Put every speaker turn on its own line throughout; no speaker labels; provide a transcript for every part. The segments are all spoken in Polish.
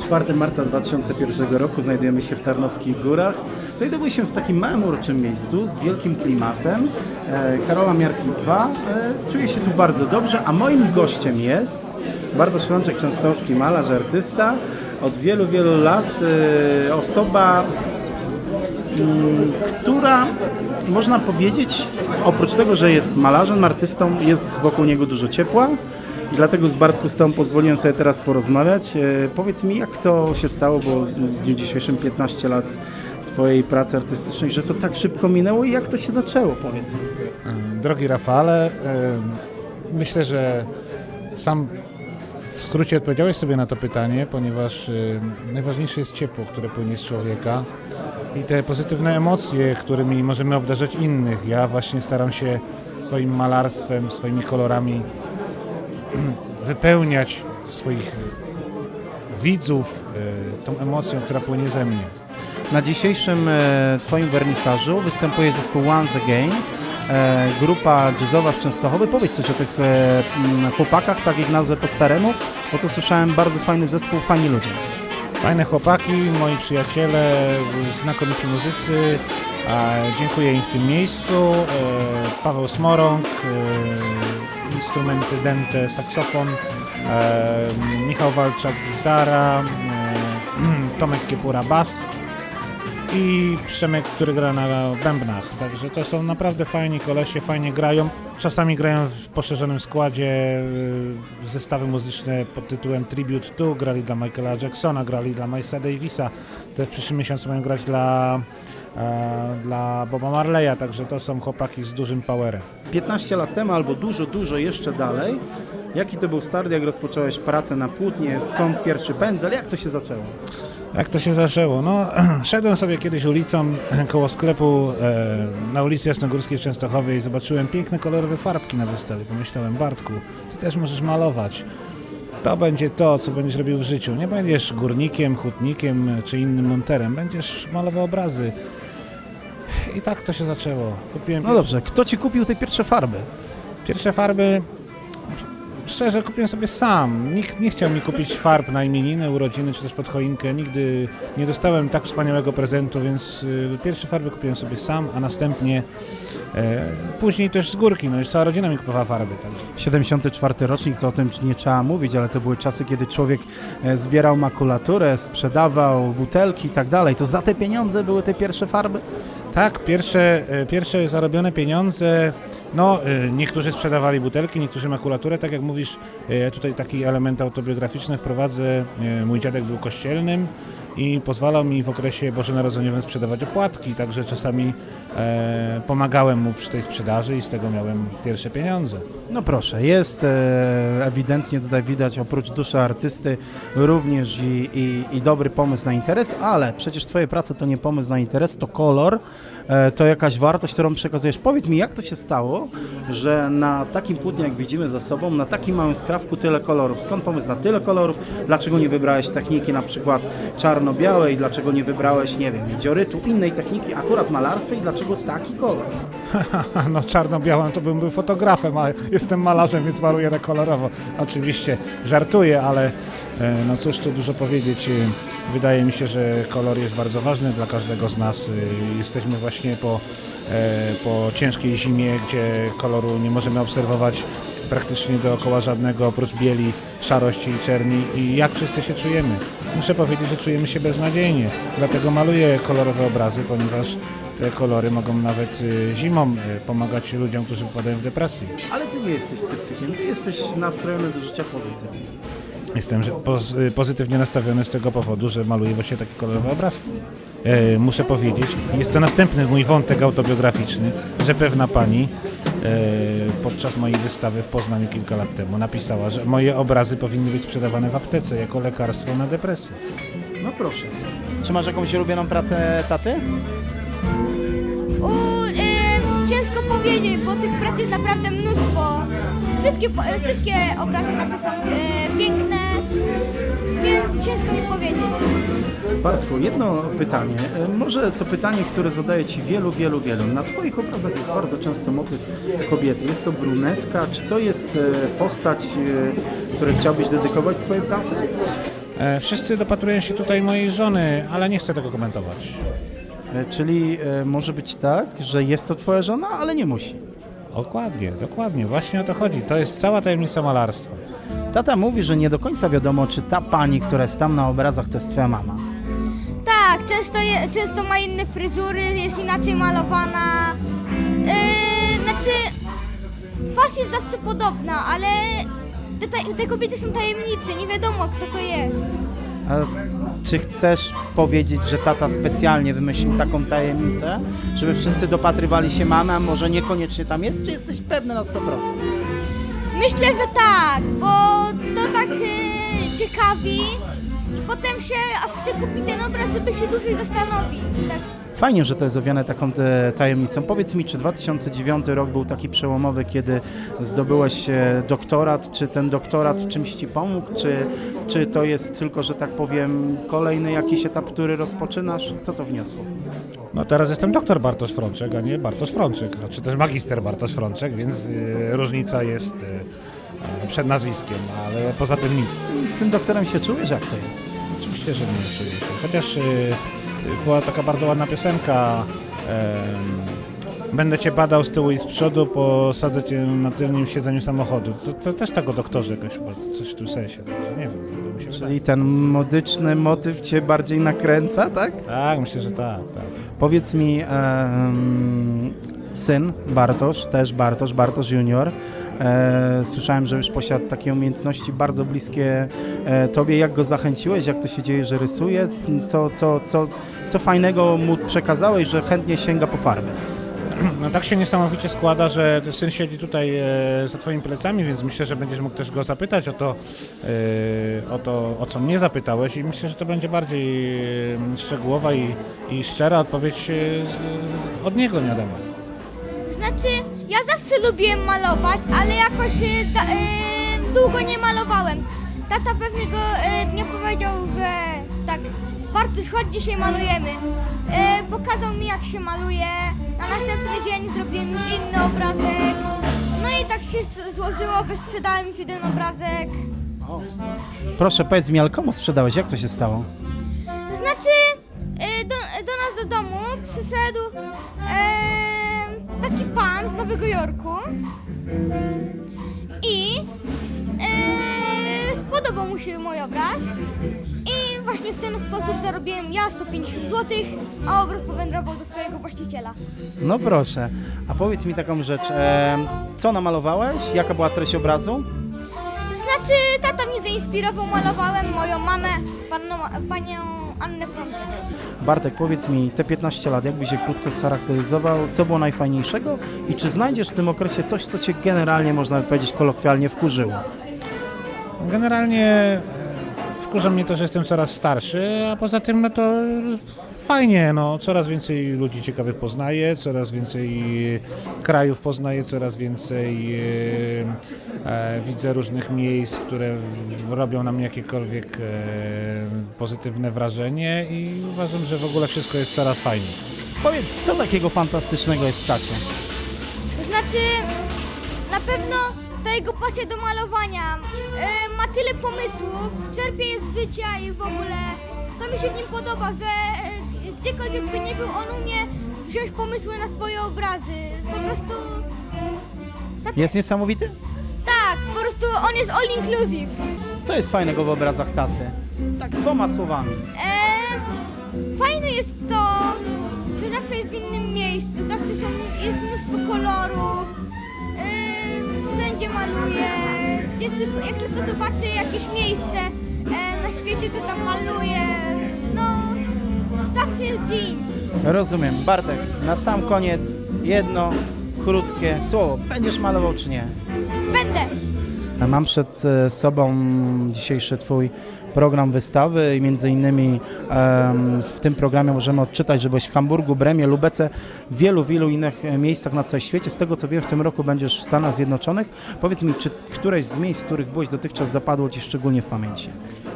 4 marca 2001 roku znajdujemy się w Tarnowskich Górach. Znajdujemy się w takim małym, uroczym miejscu z wielkim klimatem. E, Karola Miarki 2. E, czuję się tu bardzo dobrze, a moim gościem jest Bartosz Ślączek-Częstochowski, malarz, artysta. Od wielu, wielu lat e, osoba mm, która można powiedzieć, oprócz tego, że jest malarzem, artystą, jest wokół niego dużo ciepła. I dlatego z Bartku z pozwoliłem sobie teraz porozmawiać. E, powiedz mi, jak to się stało, bo w dniu dzisiejszym 15 lat Twojej pracy artystycznej, że to tak szybko minęło i jak to się zaczęło, powiedz mi.
Drogi Rafale, myślę, że sam w skrócie odpowiedziałeś sobie na to pytanie, ponieważ najważniejsze jest ciepło, które płynie z człowieka i te pozytywne emocje, którymi możemy obdarzać innych. Ja właśnie staram się swoim malarstwem, swoimi kolorami wypełniać swoich widzów e, tą emocją, która płynie ze mnie.
Na dzisiejszym e, Twoim wernisażu występuje zespół Once Again, e, grupa jazzowa z Częstochowy. Powiedz coś o tych chłopakach, tak ich nazwę po staremu, bo to słyszałem bardzo fajny zespół, fajni ludzie.
Fajne chłopaki, moi przyjaciele, znakomici muzycy. Dziękuję im w tym miejscu. Paweł Smorąg, instrumenty dente, saksofon, Michał Walczak, gitara, Tomek Kiepura, bas i Przemek, który gra na bębnach. Także to są naprawdę fajni kolesie, fajnie grają. Czasami grają w poszerzonym składzie y, zestawy muzyczne pod tytułem Tribute to. Grali dla Michaela Jacksona, grali dla Milesa Davisa. Te w przyszłym miesiącu mają grać dla, dla Boba Marleya, także to są chłopaki z dużym powerem.
15 lat temu, albo dużo, dużo jeszcze dalej, jaki to był start, jak rozpocząłeś pracę na płótnie, skąd pierwszy pędzel, jak to się zaczęło?
Jak to się zaczęło? No, szedłem sobie kiedyś ulicą koło sklepu e, na ulicy Jasnogórskiej w Częstochowie i zobaczyłem piękne kolorowe farbki na wystawie. Pomyślałem, Bartku, ty też możesz malować. To będzie to, co będziesz robił w życiu. Nie będziesz górnikiem, hutnikiem czy innym monterem. Będziesz malował obrazy. I tak to się zaczęło. Kupiłem
No dobrze, kto Ci kupił te pierwsze farby?
Pierwsze farby, szczerze, kupiłem sobie sam. Nikt nie chciał mi kupić farb na imieniny, urodziny czy też pod choinkę. Nigdy nie dostałem tak wspaniałego prezentu, więc y, pierwsze farby kupiłem sobie sam, a następnie e, później też z górki. No już cała rodzina mi kupowała farby. Także.
74 rocznik, to o tym nie trzeba mówić, ale to były czasy, kiedy człowiek e, zbierał makulaturę, sprzedawał butelki i tak dalej. To za te pieniądze były te pierwsze farby?
Tak, pierwsze, e, pierwsze zarobione pieniądze, no e, niektórzy sprzedawali butelki, niektórzy makulaturę, tak jak mówisz, e, tutaj taki element autobiograficzny wprowadzę. Mój dziadek był kościelnym i pozwalał mi w okresie bożonarodzeniowym sprzedawać opłatki, także czasami e, pomagałem mu przy tej sprzedaży i z tego miałem pierwsze pieniądze.
No proszę, jest e, ewidentnie tutaj widać oprócz duszy artysty również i, i, i dobry pomysł na interes, ale przecież Twoje prace to nie pomysł na interes, to kolor, e, to jakaś wartość, którą przekazujesz. Powiedz mi, jak to się stało, że na takim płótnie, jak widzimy za sobą, na takim małym skrawku tyle kolorów? Skąd pomysł na tyle kolorów? Dlaczego nie wybrałeś techniki na przykład czarno-białej? Dlaczego nie wybrałeś, nie wiem, dziorytu, innej techniki, akurat malarstwa i dlaczego taki kolor?
No czarno-białym to bym był fotografem, a jestem malarzem, więc maluję na kolorowo. Oczywiście żartuję, ale e, no cóż tu dużo powiedzieć. E, Wydaje mi się, że kolor jest bardzo ważny dla każdego z nas. E, Jesteśmy właśnie po, po ciężkiej zimie, gdzie koloru nie możemy obserwować praktycznie dookoła żadnego, oprócz bieli, szarości i czerni. I jak wszyscy się czujemy? Muszę powiedzieć, że czujemy się beznadziejnie. Dlatego maluję kolorowe obrazy, ponieważ te kolory mogą nawet y, zimą y, pomagać ludziom, którzy popadają w depresję.
Ale Ty nie jesteś sceptykiem, Ty jesteś nastrojony do życia pozytywnie.
Jestem poz, y, pozytywnie nastawiony z tego powodu, że maluję właśnie takie kolorowe obrazki. E, muszę powiedzieć, jest to następny mój wątek autobiograficzny, że pewna pani podczas mojej wystawy w Poznaniu kilka lat temu napisała, że moje obrazy powinny być sprzedawane w aptece jako lekarstwo na depresję.
No proszę. Czy masz jakąś ulubioną pracę taty?
U, y, ciężko powiedzieć, bo tych prac jest naprawdę mnóstwo. Wszystkie, wszystkie obrazy taty są y, piękne, więc ciężko mi powiedzieć.
Bartku, jedno pytanie. E, Może to pytanie, które zadaję Ci wielu, wielu, wielu. Na Twoich obrazach jest bardzo często motyw kobiety. Jest to brunetka. Czy to jest e, postać, e, której chciałbyś dedykować swoje prace?
E, Wszyscy dopatrują się tutaj mojej żony, ale nie chcę tego komentować.
Czyli może być tak, że jest to twoja żona, ale nie musi.
Dokładnie, dokładnie, właśnie o to chodzi. To jest cała tajemnica malarstwa.
Tata mówi, że nie do końca wiadomo, czy ta pani, która jest tam na obrazach, to jest twoja mama.
Tak, często, je, często ma inne fryzury, jest inaczej malowana. Yy, znaczy, twarz jest zawsze podobna, ale te, te, te kobiety są tajemnicze, nie wiadomo kto to jest.
A czy chcesz powiedzieć, że tata specjalnie wymyślił taką tajemnicę, żeby wszyscy dopatrywali się mamy, a może niekoniecznie tam jest? Czy jesteś pewny na 100%?
Myślę, że tak, bo to tak yy, ciekawi i potem się aż chce kupić ten obraz, żeby się dłużej zastanowić. Tak.
Fajnie, że to jest owiane taką e, tajemnicą. Powiedz mi, czy 2009 rok był taki przełomowy, kiedy zdobyłeś e, doktorat? Czy ten doktorat w czymś ci pomógł? Czy, czy to jest tylko, że tak powiem, kolejny jakiś etap, który rozpoczynasz? Co to wniosło?
No teraz jestem doktor Bartosz Frączek, a nie Bartosz Frączek, czy też magister Bartosz Frączek, więc y, różnica jest y, przed nazwiskiem, ale poza tym nic.
Tym doktorem się czujesz? Jak to jest?
Oczywiście, że nie czuję się. Chociaż y, była taka bardzo ładna piosenka. Będę cię badał z tyłu i z przodu, posadzę cię na tylnym siedzeniu samochodu. To, to też tak o doktorze jakoś chyba, coś w tym sensie. Także nie wiem, to mi się wydaje.
Czyli ten modyczny motyw cię bardziej nakręca, tak?
Tak, myślę, że tak, tak.
Powiedz mi, em, syn Bartosz, też Bartosz, Bartosz Junior, słyszałem, że już posiadł takie umiejętności bardzo bliskie e, tobie. Jak go zachęciłeś? Jak to się dzieje, że rysuje? Co, co, co, co fajnego mu przekazałeś, że chętnie sięga po farby?
No tak się niesamowicie składa, że syn siedzi tutaj e, za twoimi plecami, więc myślę, że będziesz mógł też go zapytać o to, e, o to, o co mnie zapytałeś i myślę, że to będzie bardziej e, szczegółowa i, i szczera odpowiedź e, od niego, nie mnie.
Znaczy, zawsze lubiłem malować, ale jakoś e, da, e, długo nie malowałem. Tata pewnego e, dnia powiedział, że tak, Bartuś, chodź dzisiaj malujemy. Pokazał mi jak się maluje. Na następny dzień zrobiłem już inny obrazek. No i tak się złożyło, że sprzedałem już jeden obrazek.
Proszę, powiedz mi, ale komu sprzedałeś? Jak to się stało?
Znaczy, do, do nas do domu przyszedł Nowego Jorku i e, spodobał mu się mój obraz i właśnie w ten sposób zarobiłem ja 150 zł, a obraz powędrował do swojego właściciela.
No proszę, a powiedz mi taką rzecz, e, co namalowałeś? Jaka była treść obrazu?
Znaczy, tata mnie zainspirował, malowałem moją mamę, panną, panią Annę Frączek.
Bartek, powiedz mi, te 15 lat, jakbyś je krótko scharakteryzował, co było najfajniejszego i czy znajdziesz w tym okresie coś, co cię generalnie, można powiedzieć kolokwialnie, wkurzyło?
Generalnie e, wkurza mnie to, że jestem coraz starszy, a poza tym no to fajnie, no, coraz więcej ludzi ciekawych poznaję, coraz więcej krajów poznaję, coraz więcej e, e, widzę różnych miejsc, które robią na mnie jakiekolwiek e, pozytywne wrażenie i uważam, że w ogóle wszystko jest coraz fajniej.
Powiedz, co takiego fantastycznego jest w tacie?
Znaczy, na pewno ta jego pasja do malowania e, ma tyle pomysłów, czerpie je z życia i w ogóle to mi się w nim podoba, że e, gdziekolwiek by nie był, on umie wziąć pomysły na swoje obrazy. Po prostu,
Jest niesamowity?
tak, po prostu on jest all inclusive.
Co jest fajnego w obrazach taty? Tak dwoma słowami.
E, fajne jest to, że zawsze jest w innym miejscu, zawsze są, jest mnóstwo kolorów, e, wszędzie maluje, gdzie tylko, jak tylko zobaczy jakieś miejsce e, na świecie, to tam maluje,
Rozumiem. Bartek, na sam koniec jedno krótkie słowo. Będziesz malował czy nie?
Będę.
Mam przed e, sobą dzisiejszy Twój program wystawy i między innymi w tym programie możemy odczytać, że byłeś w Hamburgu, Bremie, Lubece, wielu, wielu innych e, miejscach na całym świecie. Z tego co wiem, w tym roku będziesz w Stanach Zjednoczonych. Powiedz mi, czy któreś z miejsc, w których byłeś dotychczas zapadło Ci szczególnie w pamięci?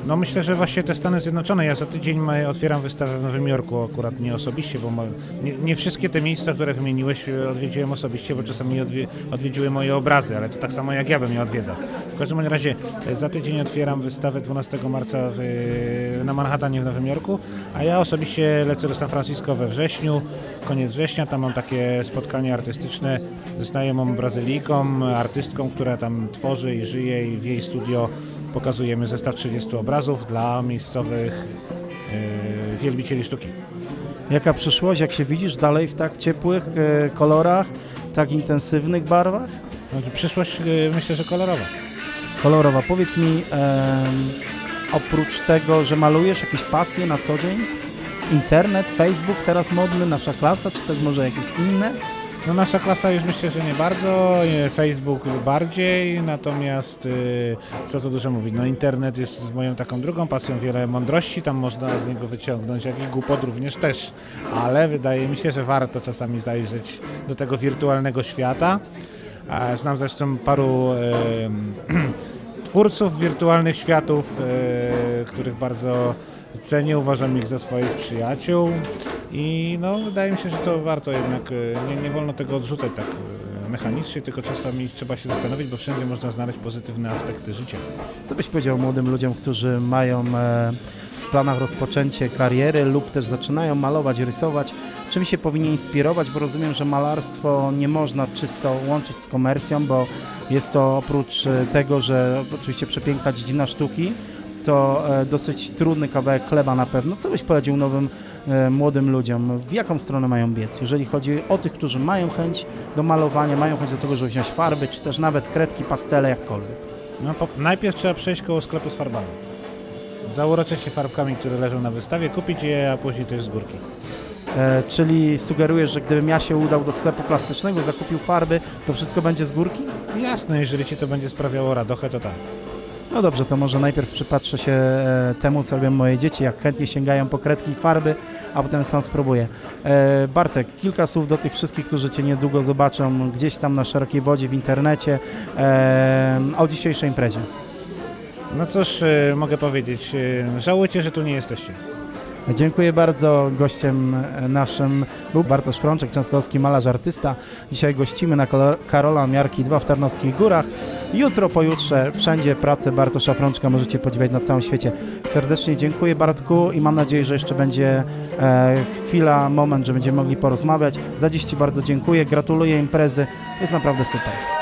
No myślę, że właśnie te Stany Zjednoczone. Ja za tydzień otwieram wystawę w Nowym Jorku, akurat nie osobiście, bo nie, nie wszystkie te miejsca, które wymieniłeś, e, odwiedziłem osobiście, bo czasami odwie, odwiedziły moje obrazy, ale to tak samo jak ja bym je odwiedzał. W każdym razie e, za tydzień otwieram wystawę 12 marca w, e, na Manhattanie w Nowym Jorku, a ja osobiście lecę do San Francisco we wrześniu, koniec września, tam mam takie spotkanie artystyczne ze znajomą Brazylijką, artystką, która tam tworzy i żyje i w jej studio pokazujemy zestaw 30 obrazów dla miejscowych e, wielbicieli sztuki.
Jaka przyszłość, jak się widzisz dalej w tak ciepłych e, kolorach, tak intensywnych barwach?
No, przyszłość myślę, że kolorowa.
Kolorowa. Powiedz mi, oprócz tego, że malujesz jakieś pasje na co dzień? Internet, Facebook teraz modny, nasza klasa, czy też może jakieś inne?
No nasza klasa już myślę, że nie bardzo, Facebook bardziej, natomiast e, co tu dużo mówić, no internet jest moją taką drugą pasją, wiele mądrości tam można z niego wyciągnąć, jak i głupot również też, ale wydaje mi się, że warto czasami zajrzeć do tego wirtualnego świata. Znam zresztą paru twórców wirtualnych światów, e, których bardzo cenię, uważam ich za swoich przyjaciół. I no, wydaje mi się, że to warto jednak, e, nie, nie wolno tego odrzucać tak e, mechanicznie, tylko czasami trzeba się zastanowić, bo wszędzie można znaleźć pozytywne aspekty życia.
Co byś powiedział młodym ludziom, którzy mają e, w planach rozpoczęcie kariery lub też zaczynają malować, rysować? Czym się powinien inspirować? Bo rozumiem, że malarstwo nie można czysto łączyć z komercją, bo jest to oprócz e, tego, że oczywiście przepiękna dziedzina sztuki, to e, dosyć trudny kawałek chleba na pewno. Co byś poradził nowym e, młodym ludziom? W jaką stronę mają biec? Jeżeli chodzi o tych, którzy mają chęć do malowania, mają chęć do tego, żeby wziąć farby, czy też nawet kredki, pastele, jakkolwiek.
No, najpierw trzeba przejść koło sklepu z farbami. Zauroczyć się farbkami, które leżą na wystawie, kupić je, a później też z górki.
E, czyli sugerujesz, że gdybym ja się udał do sklepu plastycznego, zakupił farby, to wszystko będzie z górki?
Jasne, jeżeli Ci to będzie sprawiało radochę, to tak.
No dobrze, to może najpierw przypatrzę się e, temu, co robią moje dzieci, jak chętnie sięgają po kredki i farby, a potem sam spróbuję. E, Bartek, kilka słów do tych wszystkich, którzy Cię niedługo zobaczą gdzieś tam na szerokiej wodzie w internecie e, o dzisiejszej imprezie.
No cóż, mogę powiedzieć, żałujcie, że tu nie jesteście.
Dziękuję bardzo. Gościem e, naszym był Bartosz Frączek, częstochowski malarz, artysta. Dzisiaj gościmy na Karola Miarki 2 w Tarnowskich Górach. Jutro, pojutrze, wszędzie pracę Bartosza Frączka możecie podziwiać na całym świecie. Serdecznie dziękuję Bartku i mam nadzieję, że jeszcze będzie e, chwila, moment, że będziemy mogli porozmawiać. Za dziś Ci bardzo dziękuję, gratuluję imprezy, jest naprawdę super.